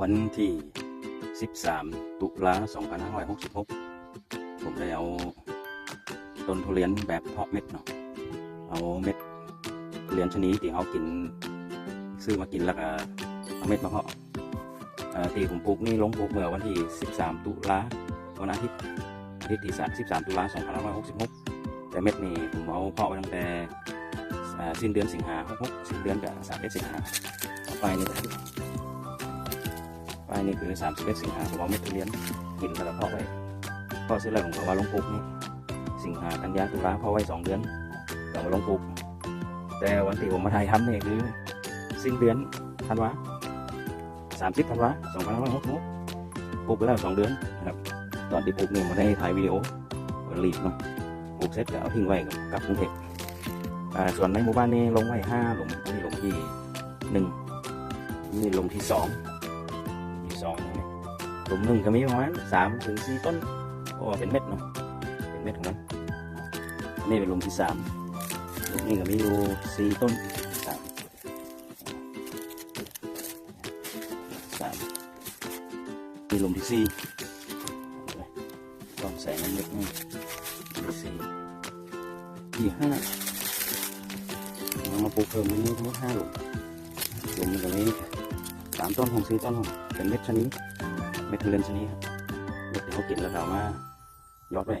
วันที่ 13 ตุลา2566 ผมได้เอาต้นทุเรียนแบบเพาะเม็ดเนาะ เอาเม็ดทุเรียนชนิดที่เขากิน ซื้อมากินแล้วก็เอาเม็ดมาเพาะเอ่อที่ผมปลูกนี่ลงปลูกเมื่อวันที่ 13 ตุลาวันอาทิตย์อาทิตย์ที่ 13 ตุลา2566 แต่เม็ดนี่ผมเอาเพาะไว้ตั้งแต่สิ้นเดือนสิงหา66สิ้นเดือนกับ31สิงหาไปนี่นะ ครับปลานี่คือ31สิงหาผมเอาเม็ดทุเรียนกินแล้วก็เพาะไว้เพาะเสร็จแล้วผมก็มาลงปลูกนี่สิงหากันยาตุลาเพาะไว้สองเดือนก็มาลงปลูก แต่วันที่ผมมาถ่ายทำเนี่ยคือสิ้นเดือนธันวา30ธันวา2566ปลูกไปแล้วสองเดือนนะครับ ตอนที่ปลูกเนี่ยมาได้ถ่ายวิดีโอรีบเนาะปลูกเสร็จก็เอาทิ้งไว้กับกรุงเทพอ่าส่วนในหมู่บ้านนี่ลงไว้ห้าหลุมนนี้หลุมที่หนึ่งนี่หลุมที่สอง สองหลุมหนึ่งก็มีประมาณสามถึงสี่ต้นเพราะว่าเป็นเม็ดเนาะเป็นเม็ดของมันนนี้เป็นหลุมที่สามหลุมนี้ก็มีอยู่สี่ต้นสามสามมีหลุมที่สี่ลองใส่น้ำเล็กนี่หลุมที่สี่ที่ห้าเอามาปลูกเพิ่มมันนี้ทั้งห้าหลุมหลุมนึงก็มี สามต้นของสี่ต้นของเป็นเม็ดชนิดเม็ดทุเรียนชนิดครับเดี๋ยวเขากินแล้วเรามายอดไว้